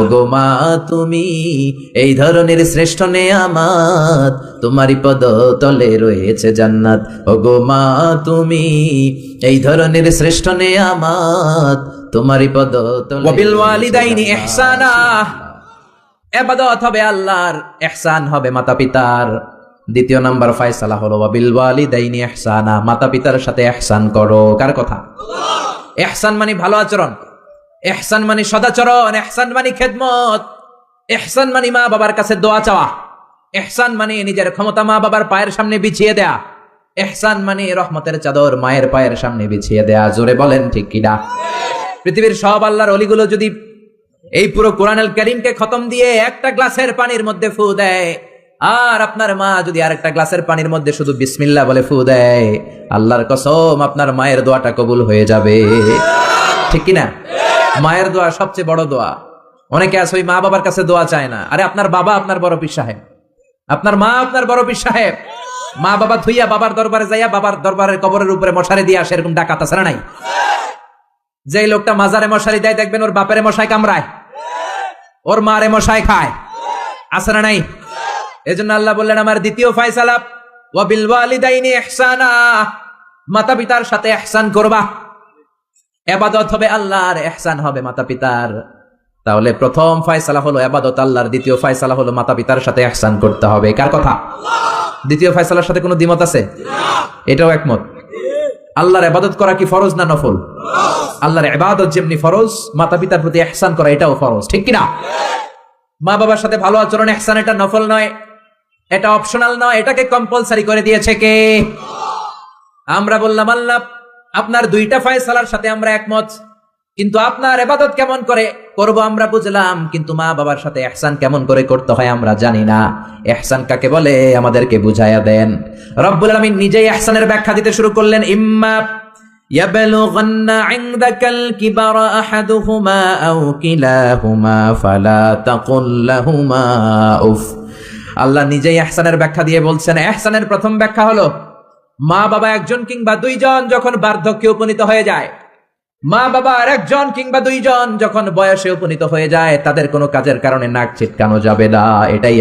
ওগো মা তুমি এই ধরনের শ্রেষ্ঠ নেয়ামাত তোমারই পদ তলে রয়েছে জান্নাত। ওগো মা তুমি এই ধরনের শ্রেষ্ঠ নেয়ামাত তোমারই পদ তলে ওয়াবিল ওয়ালিদাইনি ইহসানা। এবাদত হবে আল্লাহর ইহসান হবে মাতা পিতার দ্বিতীয় নাম্বার ফয়সালা হলো ওয়াবিল ওয়ালিদাইনি ইহসানা। মাতা পিতার সাথে ইহসান করো। কার কথা? ইহসান মানে ভালো আচরণ। ইহসান মানে সদাচরণ, এহসান মানে খেদমত, এহসান মানে মা বাবার কাছে দোয়া চাওয়া, এহসান মানে নিজের ক্ষমতা মা বাবার পায়ের সামনে বিছিয়ে দেয়া, এহসান মানে রহমতের চাদর মায়ের পায়ের সামনে বিছিয়ে দেয়া। জোরে বলেন ঠিক কিনা পৃথিবীর সব আল্লাহর অলিগুলো যদি এই পুরো কোরআনুল করিমকে খতম দিয়ে একটা গ্লাসের পানির মধ্যে ফু দেয়, আর আপনার মা যদি আরেকটা গ্লাসের পানির মধ্যে শুধু বিসমিল্লাহ বলে ফু দেয়, আল্লাহর কসম আপনার মায়ের দোয়াটা কবুল হয়ে যাবে। ঠিক কিনা মায়ের দোয়া সবচেয়ে বড় দোয়া। অনেকে আছে, ওই মা বাবার কাছে দোয়া চায় না। আরে, আপনার বাবা আপনার বড় পীর সাহেব। আপনার মা আপনার বড় পীর সাহেব। মা বাবা থুইয়া বাবার দরবারে যাইয়া বাবার দরবারের কবরের উপরে মশারি দিয়ে আসে, এরকম ডাকাত আছে নাই? যে লোকটা মাজারে মশারি দেয়, দেখবেন ওর বাপেরে মশাই কামড়ায়। ওর মারে মশাই খায়। আছে না নাই? এজন্য আল্লাহ বললেন, আমার দ্বিতীয় ফয়সালা ওয়াবিল ওয়ালিদাইনি ইহসানা। মাতা পিতার সাথে ইহসান করবা। এবাদত হবে আল্লাহর ইহসান হবে মাতা পিতার তাহলে প্রথম ফয়সালা হলো এবাদত আল্লাহর, দ্বিতীয় ফয়সালা হলো মাতা পিতার সাথে ইহসান করতে হবে। কার কথা? দ্বিতীয় ফয়সালার সাথে কোনো দ্বিমত আছে? এটাও একমত। আল্লাহর এবাদত করা কি ফরজ না নফল? আল্লাহর এবাদত যেমনি ফরজ মাতা পিতার প্রতি ইহসান করা এটাও ফরজ। ঠিক কিনা? মা বাবার সাথে ভালো আচরণ ইহসান এটা নফল নয়, এটা অপশনাল নয়, এটাকে কম্পালসারি করে দিয়েছে কে? আমরা বললাম, আল্লাহ আপনার দুইটা ফয়সালার সাথে আমরা একমত কিন্তু আপনার এবাদত কেমন করে করব আমরা বুঝলাম কিন্তু মা বাবার সাথে এহসান কেমন করে করতে হয় আমরা জানি না এহসান কাকে বলে আমাদেরকে বুঝাইয়া দেন রব্বুল আলামিন নিজেই এহসানের ব্যাখ্যা দিতে শুরু করলেন ইম্মা يبلغن عندك الكبر أحدهما أو كلاهما فلا تقل لهما উফ আল্লাহ নিজেই এহসানের ব্যাখ্যা দিয়ে বলছেন এহসানের প্রথম ব্যাখ্যা হলো মা বাবা একজন কিংবা দুইজন যখন বার্ধক্যে উপনীত হয়ে যায়, মা বাবা আর একজন কিংবা দুইজন যখন বয়সে উপনীত হয়ে যায়, তাদের কোনো কাজের কারণে নাক ছিটকানো যাবে না। এটাই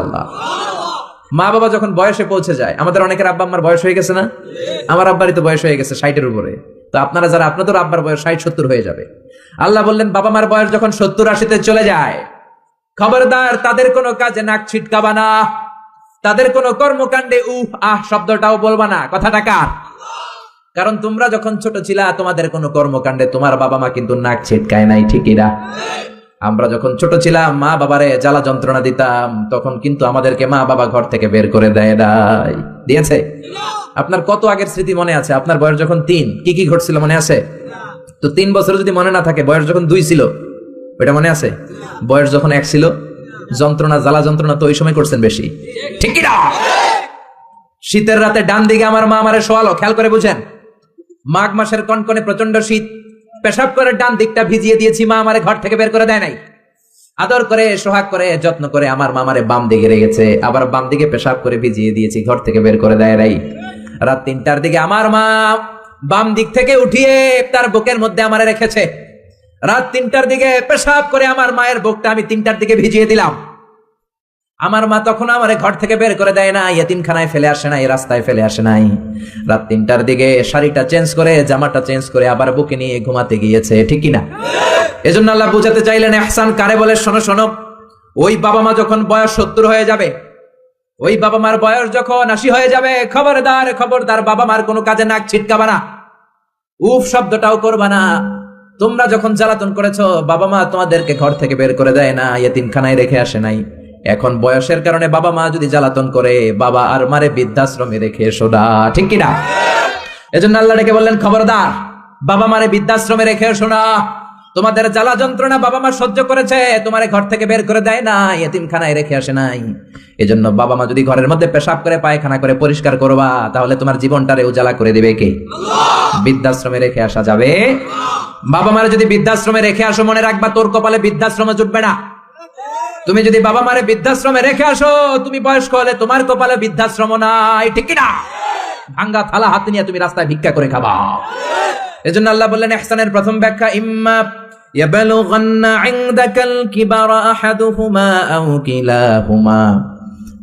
আল্লাহ মা বাবা যখন বয়সে পৌঁছে যায়, আমাদের অনেকের আব্বা আম্মার বয়স হয়ে গেছে না? আমার আব্বারই তো বয়স হয়ে গেছে ষাটের উপরে। তো আপনারা যারা আপনাদের আব্বার বয়স ষাট সত্তর হয়ে যাবে। আল্লাহ বললেন, বাবা মার বয়স যখন সত্তর আশিতে চলে যায়, খবরদার, তাদের কোনো কাজে নাক ছিটকাবা না। তাদের কোনো কর্মকাণ্ডে উহ আহ, শব্দটাও বলবা না। কথাটা কার? কারণ তোমরা যখন ছোট ছিলা, তোমাদের কোনো কর্মকাণ্ডে তোমার বাবা মা কিন্তু নাক ছিটকায় নাই ঠিকই না আমরা যখন ছোট ছিলাম, মা বাবারে জ্বালা যন্ত্রণা দিতাম, তখন কিন্তু আমাদেরকে মা বাবা ঘর থেকে বের করে দেয় নাই। দিয়েছে? আপনার কত আগের স্মৃতি মনে আছে? আপনার বয়স যখন তিন, কি কি ঘটছিল মনে আছে? তো তিন বছর যদি মনে না থাকে, বয়স যখন দুই ছিল, ওইটা মনে আছে? বয়স যখন এক ছিল যন্ত্রণা, জ্বালা যন্ত্রণা তো ওই সময় করছেন বেশি। ঠিক শীতের রাতে ডান দিকে আমার মা আমারে শোয়ালো, খেয়াল করে বুঝেন? মাঘ মাসের কনকনে প্রচণ্ড শীত, পেশাব করে ডান দিকটা ভিজিয়ে দিয়েছি, মা আমারে ঘর থেকে বের করে দেয় নাই। আদর করে, সোহাগ করে, যত্ন করে আমার মামারে বাম দিকে রেখেছে, আবার বাম দিকে পেশাব করে ভিজিয়ে দিয়েছি, ঘর থেকে বের করে দেয় নাই। রাত তিনটার দিকে আমার মা বাম দিক থেকে উঠিয়ে তার বুকের মধ্যে আমারে রেখেছে। রাত তিনটার দিকে পেশাব করে আমার মায়ের বুকটা আমি তিনটার দিকে ভিজিয়ে দিলাম। আমার মা তখন আমার ঘর থেকে বের করে দেয় না ইয়েতিমখানায় ফেলে আসে নাই, রাস্তায় ফেলে আসে নাই। রাত তিনটার দিকে শাড়িটা চেঞ্জ করে, জামাটা চেঞ্জ করে আবার বুকে নিয়ে ঘুমাতে গিয়েছে, ঠিক না এজন্য আল্লাহ বুঝাতে চাইলেন, এহসান, কারে বলে? শোনো শোনো। ওই বাবা মা যখন বয়স সত্তর হয়ে যাবে, ওই বাবা মার বয়স যখন আশি হয়ে যাবে, খবরদার খবরদার বাবা মার কোনো কাজে নাক ছিটকাবা না। উফ, শব্দটাও করবা না। তোমরা যখন জ্বালাতন করেছ, বাবা মা তোমাদেরকে ঘর থেকে বের করে দেয় না ইয়েতিমখানায় রেখে আসে নাই। এখন বয়সের কারণে বাবা মা যদি জ্বালাতন করে, বাবা আর মারে বৃদ্ধাশ্রমে রেখে এসো না। ঠিক কিনা? এজন্য আল্লাহ ডেকে বললেন, খবরদার, বাবা মারে বৃদ্ধাশ্রমে রেখে এসো না। তোমাদের জ্বালা যন্ত্রণা বাবা মা সহ্য করেছে, তোমারে ঘর থেকে বের করে দেয় না, এতিমখানায় রেখে আসে নাই। এজন্য বাবা মা যদি ঘরের মধ্যে পেশাব করে, পায়খানা করে পরিষ্কার করবা, তাহলে তোমার জীবনটারে উজালা করে দেবে কে? বৃদ্ধাশ্রমে রেখে আসা যাবে বাবা মারে যদি বৃদ্ধাশ্রমে রেখে আসো মনে রাখবা তোর কপালে বৃদ্ধাশ্রমে জুটবে না তুমি যদি বাবা মারে বৃদ্ধাশ্রমে রেখে আসো তুমি বয়স্ক হলে তোমার কপালে বৃদ্ধাশ্রম নাই ঠিক না ভাঙ্গা থালা হাতে নিয়ে তুমি রাস্তায় ভিক্ষা করে খাবা এজন্য আল্লাহ বললেন এহসানের প্রথম ব্যাখ্যা ইম্মা يبلغن عندك الكبر أحدهما أو كلاهما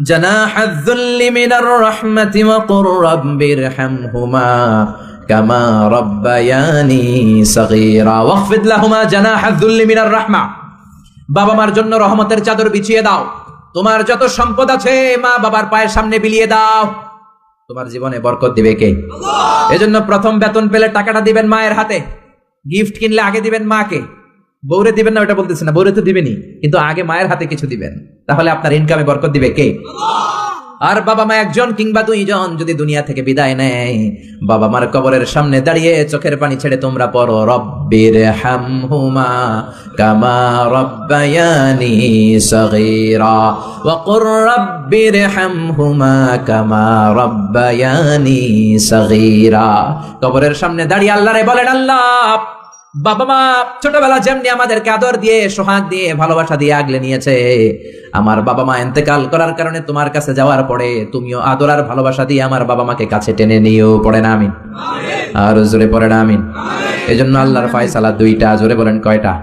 جناح الذل من الرحمة وقل رب ارحمهما كما ربياني صغيرا واخفض لهما جناح الذل من الرحمة বাবা মার জন্য রহমতের চাদর বিছিয়ে দাও তোমার যত সম্পদ আছে মা বাবার পায়ের সামনে বিলিয়ে দাও তোমার জীবনে বরকত দিবে কে এজন্য প্রথম বেতন পেলে টাকাটা দিবেন মায়ের হাতে গিফট কিনলে আগে দিবেন মাকে বৌরে দিবেন না ওটা বলতেছি না বৌরে তো দিবেনই কিন্তু আগে মায়ের হাতে কিছু দিবেন তাহলে আপনার ইনকামে বরকত দিবে কে? আর বাবা মা একজন কিংবা দুইজন যদি দুনিয়া থেকে বিদায় নেয়, বাবা মার কবরের সামনে দাঁড়িয়ে চোখের পানি ছেড়ে তোমরা পড়ো, রব্বির হামহুমা কামা রব্বায়ানি সগীরা ওয়া কুর রব্বির হামহুমা কামা রব্বায়ানি সগীরা। কবরের সামনে দাঁড়িয়ে আল্লাহরে বলেন, আল্লাহ বাবা মা ছোটবেলা যেমনি আমাদেরকে আদর দিয়ে, সোহাগ দিয়ে, ভালোবাসা দিয়ে আগলে নিয়েছে, আমার বাবা মা এতেকাল করার কারণে তোমার কাছে যাওয়ার পরে তুমিও আদর আর ভালোবাসা দিয়ে আমার বাবা মাকে কাছে টেনে নিয়েও পড়ে না, আমিন। আর জোরে পড়ে না, আমিন। এই জন্য আল্লাহর ফায়সালা দুইটা, জোরে বলেন কয়টা?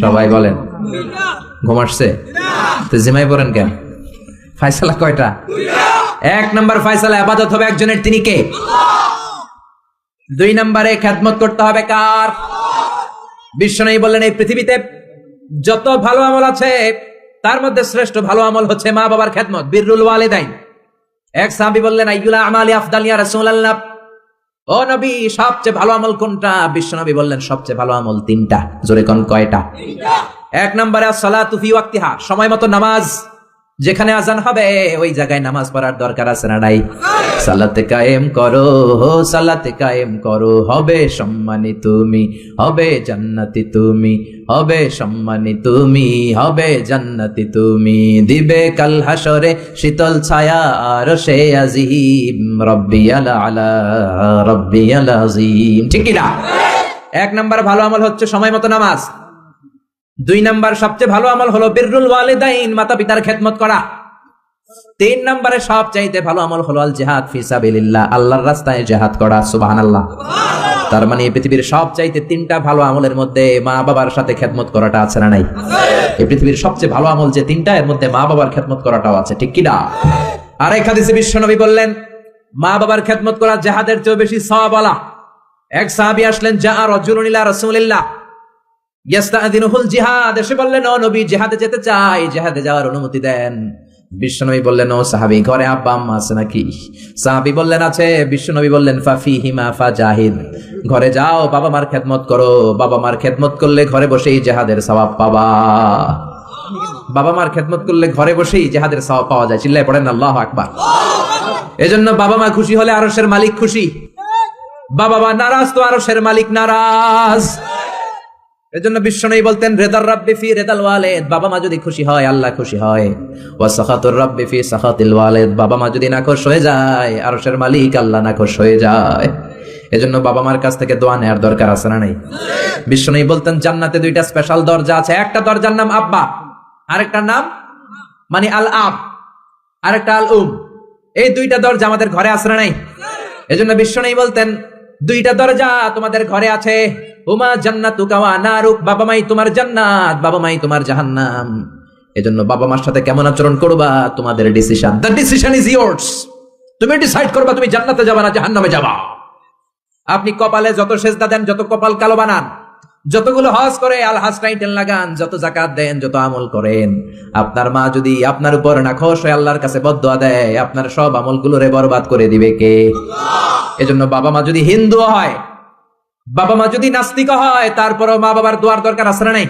সবাই বলেন। ঘুম আসছে? তো জিমাই পড়েন কেন? ফায়সালা কয়টা? এক নম্বর ফায়সালা, আবাদত হবে একজনের, তিনি কে? দুই নম্বরে খেদমত করতে হবে কার? বিশ্বনয়ী বললেন এই পৃথিবীতে যত ভালো আমল আছে তার মধ্যে শ্রেষ্ঠ ভালো আমল হচ্ছে মা বাবার খেদমত বীররুল ওয়ালিদাইন। এক সাহাবি বললেন আইগুলা আমালি আফদাল ইয়া রাসূলুল্লাহ। ও নবী সবচেয়ে ভালো আমল কোনটা? বিশ্বনবী বললেন সবচেয়ে ভালো আমল তিনটা। জোরে কোন কয়টা? এক নম্বরে সালাতু ফি ওয়াক্তিহা। সময় মতো নামাজ যেখানে আজান হবে, ওই জায়গায় নামাজ পড়ার দরকার আছে না নাই? সালাতে কায়েম করো, সালাতে কায়েম করো। হবে সম্মানী তুমি, হবে জান্নাতি তুমি, হবে সম্মানী তুমি, হবে জান্নাতি তুমি। দিবে কাল হাসরে শীতল ছায়া, আর সে আজিম রব্বি আলা আলা রব্বি আলা আজিম। ঠিক না? এক নাম্বার ভালো আমল হচ্ছে সময় মতো নামাজ। দুই নাম্বার সবচেয়ে ভালো আমল হলো বিররুল ওয়ালিদাইন মাতা পিতার খেদমত করা। তিন নম্বরে সব চাইতে ভালো আমল হলো আল জেহাদ ফিসাবিল্লাহ আল্লাহর রাস্তায় জেহাদ করা, সুবহানাল্লাহ। তার মানে পৃথিবীর সব চাইতে তিনটা ভালো আমলের মধ্যে মা বাবার সাথে খেদমত করাটা আছে না নাই? এই পৃথিবীর সবচেয়ে ভালো আমল যে তিনটা, এর মধ্যে মা বাবার খেদমত করাটাও আছে, ঠিক কিনা আর আরেক হাদিসে বিশ্বনবী বললেন মা বাবার খেদমত করা জেহাদের চেয়েও বেশি সওয়াবলা এক সাহাবী আসলেন যা রজুলুন ইলা রাসূলিল্লাহ। ইয়াস্তাদিনুহুল জিহাদ। এসে বললেন নবী, জিহাদে যেতে চাই। জিহাদে যাওয়ার অনুমতি দেন। বিশ্বনবী বললেন, ও সাহাবী, ঘরে আব্বা, আম্মা আছে নাকি? সাহাবী বললেন, আছে। বিশ্বনবী বললেন ফাফি হিমা ফা জাহিদ ঘরে যাও, বাবা মার খেদমত করো। বাবা মার খেদমত করলে ঘরে বসেই জেহাদের সওয়াব পাবা। বাবা মার খেদমত করলে ঘরে বসেই জেহাদের সওয়াব পাওয়া যায়। চিল্লায় পড়েন, আল্লাহ আকবার। এজন্য বাবা মা খুশি হলে আরশের মালিক খুশি। বাবা মা নারাজ তো আরশের মালিক নারাজ। এজন্য বিশ্বনবী বলতেন, রেদার রাব্বি ফি রেদাল ওয়ালিদ। বাবা মা যদি খুশি হয়, আল্লাহ খুশি হয়। ওয়া সাখাতুর রাব্বি ফি সাখাতিল ওয়ালিদ। বাবা মা যদি নাখোশ হয়ে যায়, আরশের মালিক আল্লাহ নাখোশ হয়ে যায়। এজন্য বাবা মার কাছ থেকে দোয়া নেয়ার দরকার আছে না নাই? বিশ্ব বিশ্বনবী বলতেন, জান্নাতে দুইটা স্পেশাল দরজা আছে। একটা দরজার নাম আব্বা, আরেকটার নাম মানে আল আব আরেকটা আল উম এই দুইটা দরজা আমাদের ঘরে আছে না নাই? এজন্য বিশ্বনবী বলতেন, দুইটা দরজা তোমাদের ঘরে আছে। উমা জান্নাতু কাওয়া নারুক, বাবা মাই তোমার জান্নাত, বাবা মাই তোমার জাহান্নাম। এজন্য বাবা মার সাথে কেমন আচরণ করবা, তোমাদের decision the decision is yours তুমি ডিসাইড করবা, তুমি জান্নাতে যাবা না জাহান্নামে যাবা। আপনি কপালে যত সেজদা দেন, যত কপাল কালো বানান, যতগুলো হজ করে, আল হাজ টাইটেল লাগান, যত জাকাত দেন, যত আমল করেন। আপনার মা যদি আপনার উপর না খোশ হয়ে আল্লাহর কাছে বদ্ধ দেয়, আপনার সব আমলগুলোরে বরবাদ করে দিবে কে? এজন্য বাবা মা যদি হিন্দু হয় বাবা মা যদি নাস্তিক হয় তারপরও মা বাবার দোয়ার দরকার আসে না নাই?